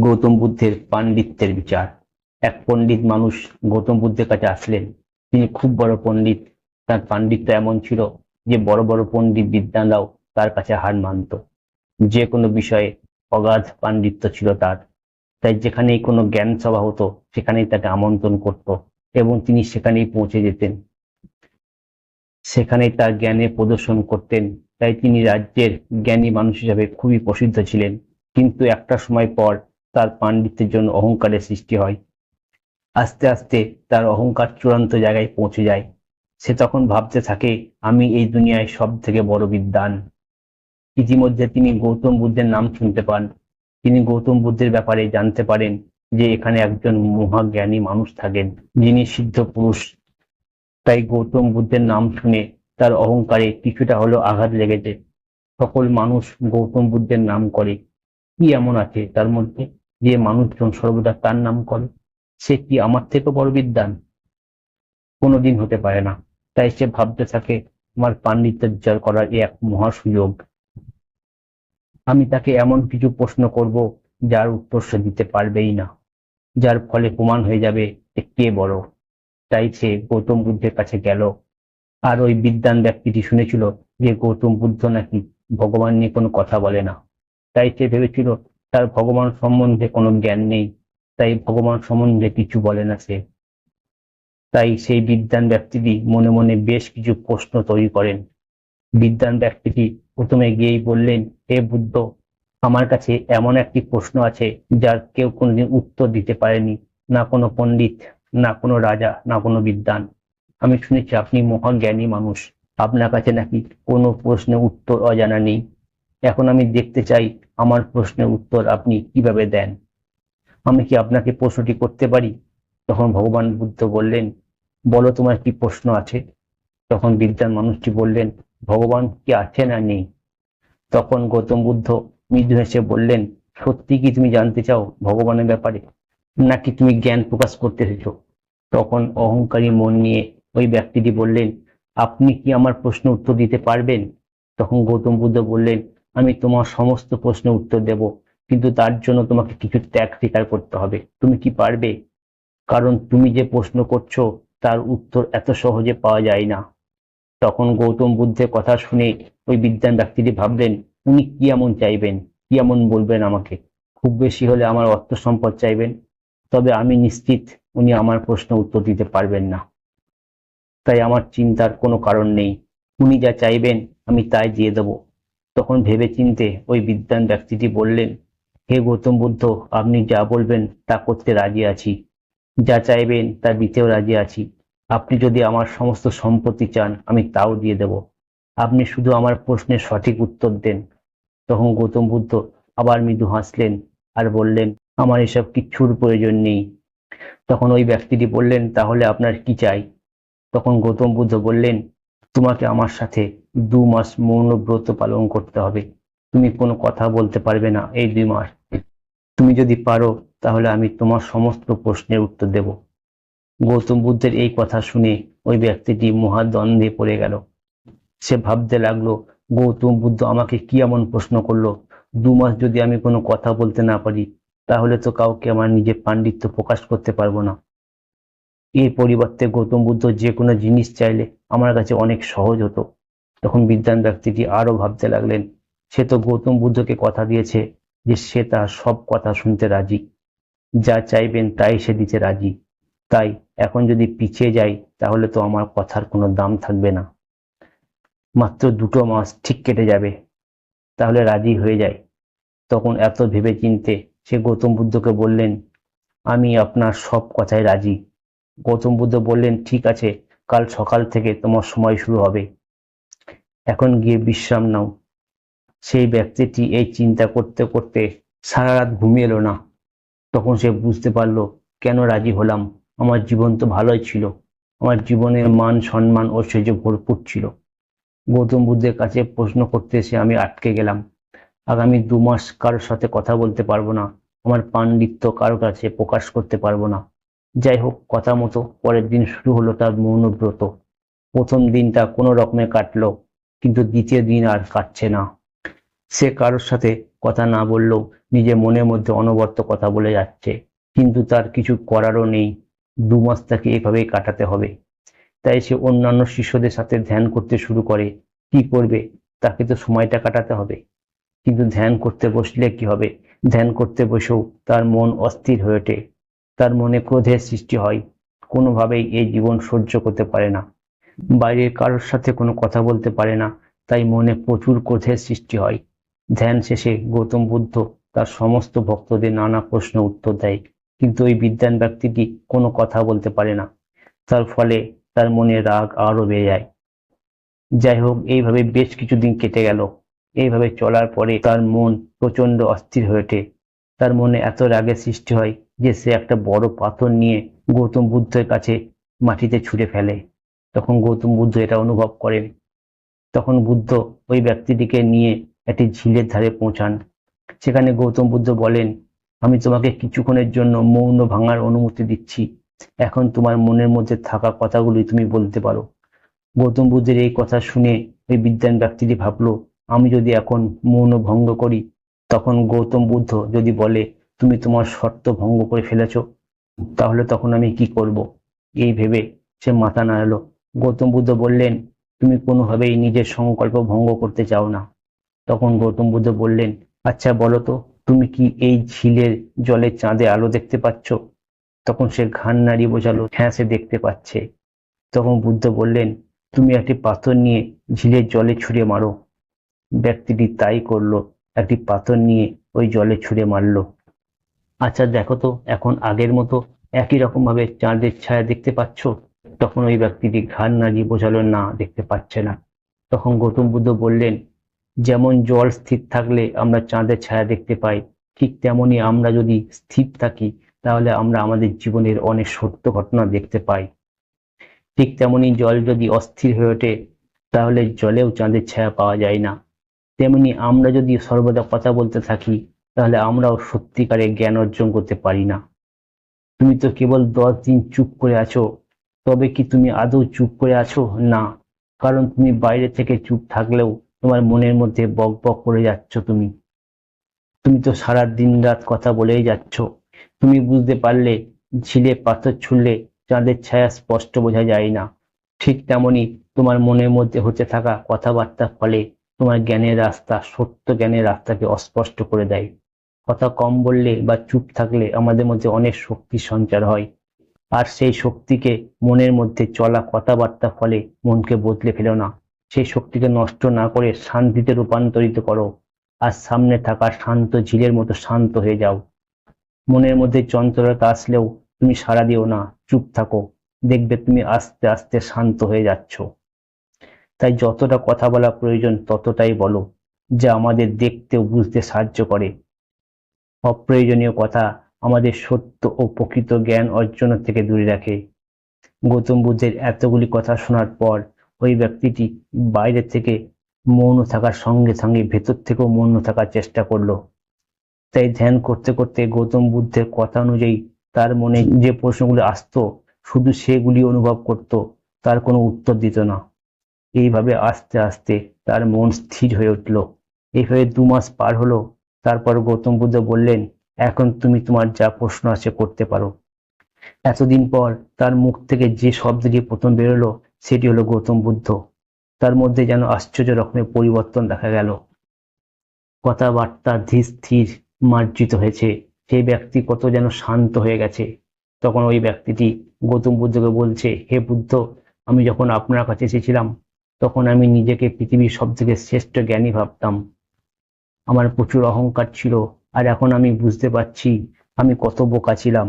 গৌতম বুদ্ধের পাণ্ডিত্যের বিচার। এক পণ্ডিত মানুষ গৌতম বুদ্ধের কাছে আসলেন। তিনি খুব বড় পণ্ডিত। তার পাণ্ডিত্য এমন ছিল যে বড় বড় পণ্ডিত বিদ্যানরাও তার কাছে হার মানত। যে কোনো বিষয়ে অগাধ পাণ্ডিত্য ছিল তার। তাই যেখানেই কোনো জ্ঞান সভা হতো, সেখানেই তাকে আমন্ত্রণ করত এবং তিনি সেখানেই পৌঁছে যেতেন। সেখানেই তার জ্ঞানে প্রদর্শন করতেন। তাই তিনি রাজ্যের জ্ঞানী মানুষ হিসাবে খুবই প্রসিদ্ধ ছিলেন। কিন্তু একটা সময় পর তার পাণ্ডিত্যের জন্য অহংকারের সৃষ্টি হয়। আস্তে আস্তে তার অহংকার চূড়ান্ত জায়গায় পৌঁছে যায়। সে তখন ভাবতে থাকে, আমি এই দুনিয়ায় সব থেকে বড় বিদ্বান। ইতিমধ্যে তিনি গৌতম বুদ্ধের নাম শুনতে পান। তিনি গৌতম বুদ্ধের ব্যাপারে জানতে পারেন যে এখানে একজন মহাজ্ঞানী মানুষ থাকেন, যিনি সিদ্ধ পুরুষ। তাই গৌতম বুদ্ধের নাম শুনে তার অহংকারে কিছুটা হলেও আঘাত লেগেছে। সকল মানুষ গৌতম বুদ্ধের নাম করে। কি এমন আছে তার মধ্যে? যে মানুষজন সর্বদা তার নাম করে, সে কি আমার থেকে বড় বিদ্বান? কোনোদিন হতে পারে না। তাই সে ভাবতে থাকে আমার পাণ্ডিত্য করার এক মহা সুযোগ। আমি তাকে এমন কিছু প্রশ্ন করব, যার উত্তর সে দিতে পারবেই না। যার ফলে প্রমাণ হয়ে যাবে কে বড়। তাই সে গৌতম বুদ্ধের কাছে গেল। আর ওই বিদ্বান ব্যক্তিটি শুনেছিল যে গৌতম বুদ্ধ নাকি ভগবান নিয়ে কোনো কথা বলে না। তাই সে ভেবেছিল তার ভগবান সম্বন্ধে কোনো জ্ঞান নেই, তাই ভগবান সম্বন্ধে কিছু বলে না সে। তাই সেই বিদ্বান ব্যক্তিটি মনে মনে বেশ কিছু প্রশ্ন তৈরি করেন। বিদ্বান ব্যক্তিটি প্রথমে গিয়েই বললেন, হে বুদ্ধ, আমার কাছে এমন একটি প্রশ্ন আছে, যার কেউ কোনোদিন উত্তর দিতে পারেনি। না কোনো পণ্ডিত, না কোনো রাজা, না কোনো বিদ্বান। আমি শুনেছি আপনি মহান জ্ঞানী মানুষ। আপনার কাছে নাকি কোনো প্রশ্নের উত্তর অজানা নেই। এখন আমি দেখতে চাই আমার প্রশ্নের উত্তর আপনি কীভাবে দেন। আমি কি আপনাকে প্রশ্নটি করতে পারি? তখন ভগবান বুদ্ধ বললেন, বলো তোমার কি প্রশ্ন আছে? তখন বিদ্যান মানুষটি বললেন, ভগবান কি আছে না নেই? তখন গৌতম বুদ্ধ মৃদু হেসে বললেন, সত্যি কি তুমি জানতে চাও ভগবানের ব্যাপারে? নাকি তুমি জ্ঞান প্রকাশ করতে এসেছ? তখন অহংকারী মন নিয়ে ওই ব্যক্তিটি বললেন, আপনি কি আমার প্রশ্ন উত্তর দিতে পারবেন? তখন গৌতম বুদ্ধ বললেন আমি তোমার সমস্ত প্রশ্নের উত্তর দেব, কিন্তু তার জন্য তোমাকে কিছু ত্যাগ স্বীকার করতে হবে। তুমি কি পারবে? কারণ তুমি যে প্রশ্ন করছ, তার উত্তর এত সহজে পাওয়া যায় না। তখন গৌতম বুদ্ধের কথা শুনে ওই বিদ্যান ব্যক্তিটি ভাবলেন, উনি কি এমন চাইবেন? কি এমন বলবেন আমাকে? খুব বেশি হলে আমার অর্থ সম্পদ চাইবেন? তবে আমি নিশ্চিত উনি আমার প্রশ্ন উত্তর দিতে পারবেন না। তাই আমার চিন্তার কোনো কারণ নেই। উনি যা চাইবেন, আমি তাই দিয়ে দেব। তখন ভেবে চিনতে ওই বিদ্যান ব্যক্তিটি বললেন, হে গৌতম বুদ্ধ, আপনি যা বলবেন তা করতে রাজি আছি। যা চাইবেন তা দিতেও রাজি আছি। আপনি যদি আমার সমস্ত সম্পত্তি চান, আমি তাও দিয়ে দেব। আপনি শুধু আমার প্রশ্নের সঠিক উত্তর দেন। তখন গৌতম বুদ্ধ আবার মৃদু হাসলেন আর বললেন, আমার এসব কিচ্ছুর প্রয়োজন নেই। তখন ওই ব্যক্তিটি বললেন, তাহলে আপনার কি চাই? তখন গৌতম বুদ্ধ বললেন, তোমাকে আমার সাথে দু মাস মৌন ব্রত পালন করতে হবে। তুমি কোনো কথা বলতে পারবে না এই দুই মাস। তুমি যদি পারো, তাহলে আমি তোমার সমস্ত প্রশ্নের উত্তর দেব। গৌতম বুদ্ধের এই কথা শুনে ওই ব্যক্তিটি মহাদ্বন্দ্বে পড়ে গেল। সে ভাবতে লাগল, গৌতম বুদ্ধ আমাকে কি এমন প্রশ্ন করল? দু মাস যদি আমি কোনো কথা বলতে না পারি, তাহলে তো কাউকে আমার নিজের পাণ্ডিত্য প্রকাশ করতে পারব না। এর পরিবর্তে গৌতম বুদ্ধ যে কোনো জিনিস চাইলে আমার কাছে অনেক সহজ হতো। তখন বিদ্যান ব্যক্তিটি আরও ভাবতে লাগলেন, সে তো গৌতম বুদ্ধকে কথা দিয়েছে যে সে তার সব কথা শুনতে রাজি। যা চাইবেন তাই সে দিতে রাজি। তাই এখন যদি পিছিয়ে যাই, তাহলে তো আমার কথার কোনো দাম থাকবে না। মাত্র দুটো মাস ঠিক কেটে যাবে, তাহলে রাজি হয়ে যায়। তখন এত ভেবে চিনতে সে গৌতম বুদ্ধকে বললেন, আমি আপনার সব কথায় রাজি। গৌতম বুদ্ধ বললেন, ঠিক আছে, কাল সকাল থেকে তোমার সময় শুরু হবে। এখন গিয়ে বিশ্রাম নাও। সেই ব্যক্তিটি এই চিন্তা করতে করতে সারা রাত ঘুমিয়ে এলো না। তখন সে বুঝতে পারল, কেন রাজি হলাম? আমার জীবন তো ভালোই ছিল। আমার জীবনের মান, সম্মান ও সেজে ভরপুর ছিল। গৌতম বুদ্ধের কাছে প্রশ্ন করতে এসে আমি আটকে গেলাম। আগামী দু মাস কারোর সাথে কথা বলতে পারব না। আমার পাণ্ডিত্য কারোর কাছে প্রকাশ করতে পারব না। যাই হোক, কথা মতো পরের দিন শুরু হলো তার মৌনব্রত। প্রথম দিনটা কোনো রকমে কাটলো। কিন্তু দ্বিতীয় দিন আর কাটছে না। সে কারোর সাথে কথা না বললেও নিজের মনের মধ্যে অনবর্ত কথা বলে যাচ্ছে। কিন্তু তার কিছু করারও নেই। দু মাস তাকে এভাবেই কাটাতে হবে। তাই সে অন্যান্য শিষ্যদের সাথে ধ্যান করতে শুরু করে। কি করবে? তাকে তো সময়টা কাটাতে হবে। কিন্তু ধ্যান করতে বসলে কি হবে? ধ্যান করতে বসেও তার মন অস্থির হয়ে ওঠে। তার মনে ক্রোধের সৃষ্টি হয়। কোনোভাবেই এই জীবন সহ্য করতে পারে না। বাইরের কারোর সাথে কোনো কথা বলতে পারে না, তাই মনে প্রচুর ক্রোধের সৃষ্টি হয়। ধ্যান শেষে গৌতম বুদ্ধ তার সমস্ত ভক্তদের নানা প্রশ্ন উত্তর দেয়, কিন্তু ওই বিদ্যান ব্যক্তিটি কোনো কথা বলতে পারে না? তার ফলে তার মনে রাগ আরও বেড়ে যায়। যাই হোক, এইভাবে বেশ কিছুদিন কেটে গেল। এইভাবে চলার পরে তার মন প্রচণ্ড অস্থির হয়ে ওঠে। তার মনে এত রাগের সৃষ্টি হয় যে সে একটা বড় পাথর নিয়ে গৌতম বুদ্ধের কাছে মাটিতে ছুঁড়ে ফেলে। তখন গৌতম বুদ্ধ এটা অনুভব করেন। তখন বুদ্ধ ওই ব্যক্তিটিকে নিয়ে একটি ঝিলের ধারে পৌঁছান। সেখানে গৌতম বুদ্ধ বলেন, আমি তোমাকে কিছুক্ষণের জন্য মৌন ভাঙার অনুমতি দিচ্ছি। এখন তোমার মনের মধ্যে থাকা কথাগুলি তুমি বলতে পারো। গৌতম বুদ্ধের এই কথা শুনে ওই বিদ্যান ব্যক্তিটি ভাবলো, আমি যদি এখন মৌন ভঙ্গ করি, তখন গৌতম বুদ্ধ যদি বলে, তুমি তোমার শর্ত ভঙ্গ করে ফেলেছ, তাহলে তখন আমি কি করব এই ভেবে সে মাথা নাড়ালো। গৌতম বুদ্ধ বললেন, তুমি কোনোভাবেই নিজের সংকল্প ভঙ্গ করতে চাও না। তখন গৌতম বুদ্ধ বললেন আচ্ছা বলো তো, তুমি কি এই ঝিলের জলে চাঁদে আলো দেখতে পাচ্ছ? তখন সে ঘান নাড়িয়ে বোঝালো হ্যাঁ সে দেখতে পাচ্ছে। তখন বুদ্ধ বললেন, তুমি একটি পাথর নিয়ে ঝিলের জলে ছুঁড়ে মারো। ব্যক্তিটি তাই করল, একটি পাথর নিয়ে ওই জলে ছুঁড়ে মারলো। আচ্ছা দেখো তো, এখন আগের মতো একই রকম ভাবে চাঁদের ছায়া দেখতে পাচ্ছ? তখন ওই ব্যক্তিটি ঘাড় নাড়িয়ে বোঝালো, না, দেখতে পাচ্ছে না। তখন গৌতম বুদ্ধ বললেন, যেমন জল স্থির থাকলে আমরা চাঁদের ছায়া দেখতে পাই, ঠিক তেমনি আমরা যদি স্থির থাকি, তাহলে আমরা আমাদের জীবনের অনেক সত্য ঘটনা দেখতে পাই। ঠিক তেমনি জল যদি অস্থির হয়ে ওঠে, তাহলে জলেও চাঁদের ছায়া পাওয়া যায় না। তেমনি আমরা যদি সর্বদা কথা বলতে থাকি, তাহলে আমরাও সত্যিকারে জ্ঞান অর্জন করতে পারি না। তুমি তো কেবল দশ দিন চুপ করে আছো তবে কি তুমি আদৌ চুপ করে আছো? না। কারণ তুমি বাইরে থেকে চুপ থাকলেও তোমার মনের মধ্যে বক বক করে যাচ্ছ তুমি। তুমি তো সারা দিন রাত কথা বলেই যাচ্ছ। তুমি বুঝতে পারলে, ঝিলে পাথর ছুড়লে চাঁদের ছায়া স্পষ্ট বোঝা যায় না। ঠিক তেমনি তোমার মনের মধ্যে হতে থাকা কথাবার্তার ফলে তোমার জ্ঞানের রাস্তা, সত্য জ্ঞানের রাস্তাকে অস্পষ্ট করে দেয়। কথা কম বললে বা চুপ থাকলে আমাদের মধ্যে অনেক শক্তি সঞ্চার হয়। আর সেই শক্তিকে মনের মধ্যে চলা কথাবার্তা ফলে মনকে বদলে ফেলো না। সেই শক্তিকে নষ্ট না করে শান্তিতে রূপান্তরিত করো আর সামনে থাকা শান্ত ঝিলের মতো শান্ত হয়ে যাও। মনের মধ্যে চঞ্চলতা আসলেও তুমি সাড়া দিও না, চুপ থাকো, দেখবে তুমি আস্তে আস্তে শান্ত হয়ে যাচ্ছ। তাই যতটা কথা বলা প্রয়োজন ততটাই বলো, যা আমাদের দেখতে ও বুঝতে সাহায্য করে। অপ্রয়োজনীয় কথা আমাদের সত্য ও প্রকৃত জ্ঞান অর্জন থেকে দূরে রাখে। গৌতম বুদ্ধের এতগুলি কথা শোনার পর ওই ব্যক্তিটি বাইরে থেকে মৌন থাকার সঙ্গে সঙ্গে ভেতর থেকেও মৌন থাকার চেষ্টা করল। তাই ধ্যান করতে করতে গৌতম বুদ্ধের কথা অনুযায়ী তার মনে যে প্রশ্নগুলি আসতো, শুধু সেগুলি অনুভব করত, তার কোনো উত্তর দিত না। এইভাবে আস্তে আস্তে তার মন স্থির হয়ে উঠল। এইভাবে দু মাস পার হলো, তারপর গৌতম বুদ্ধ বললেন এখন তুমি তোমার যা প্রশ্ন আছে করতে পারো। এতদিন পর তার মুখ থেকে যে শব্দটি প্রথম বেরোলো, সেটি হলো গৌতম বুদ্ধ। তার মধ্যে যেন আশ্চর্য রকমের পরিবর্তন দেখা গেল। কথাবার্তা ধীর স্থির মার্জিত হয়েছে। সেই ব্যক্তি কত যেন শান্ত হয়ে গেছে। তখন ওই ব্যক্তিটি গৌতম বুদ্ধকে বলছে, হে বুদ্ধ, আমি যখন আপনার কাছে এসেছিলাম, তখন আমি নিজেকে পৃথিবীর সব থেকে শ্রেষ্ঠ জ্ঞানী ভাবতাম। আমার প্রচুর অহংকার ছিল আর এখন আমি বুঝতে পারছি আমি কত বোকা ছিলাম।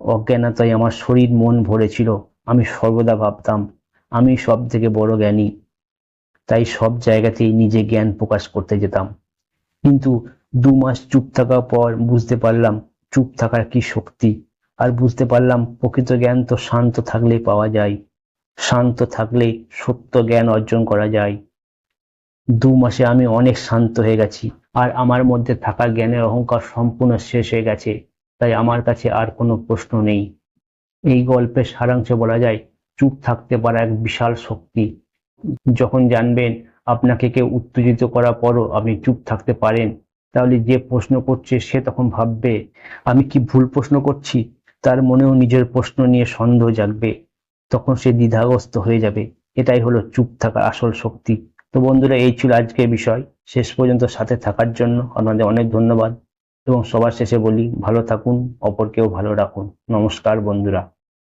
অজ্ঞানতায় আমার শরীর মন ভরেছিল, আমি সর্বদা ভাবতাম, আমি সব থেকে বড় জ্ঞানী। তাই সব জায়গাতেই নিজে জ্ঞান প্রকাশ করতে যেতাম। কিন্তু দু মাস চুপ থাকার পর বুঝতে পারলাম চুপ থাকার কি শক্তি। আর বুঝতে পারলাম প্রকৃত জ্ঞান তো শান্ত থাকলেই পাওয়া যায়, শান্ত থাকলেই সত্য জ্ঞান অর্জন করা যায়। দু মাসে আমি অনেক শান্ত হয়ে গেছি, আর আমার মধ্যে থাকা জ্ঞানের অহংকার সম্পূর্ণ শেষ হয়ে গেছে, তাই আমার কাছে আর কোনো প্রশ্ন নেই। এই গল্পের সারাংশে বলা যায়, চুপ থাকতে পারা এক বিশাল শক্তি। যখন জানবেন আপনাকে কেউ উত্তেজিত করার পরও আপনি চুপ থাকতে পারেন, তাহলে যে প্রশ্ন করছে সে তখন ভাববে, আমি কি ভুল প্রশ্ন করছি? তার মনেও নিজের প্রশ্ন নিয়ে সন্দেহ জাগবে। তখন সে দ্বিধাগ্রস্ত হয়ে যাবে। এটাই হলো চুপ থাকার আসল শক্তি। তো বন্ধুরা, এই ছিল আজকে বিষয়। শেষ পর্যন্ত সাথে থাকার জন্য আপনাদের অনেক ধন্যবাদ। এবং সবার শেষে বলি, ভালো থাকুন, অপরকেও ভালো রাখুন। নমস্কার বন্ধুরা।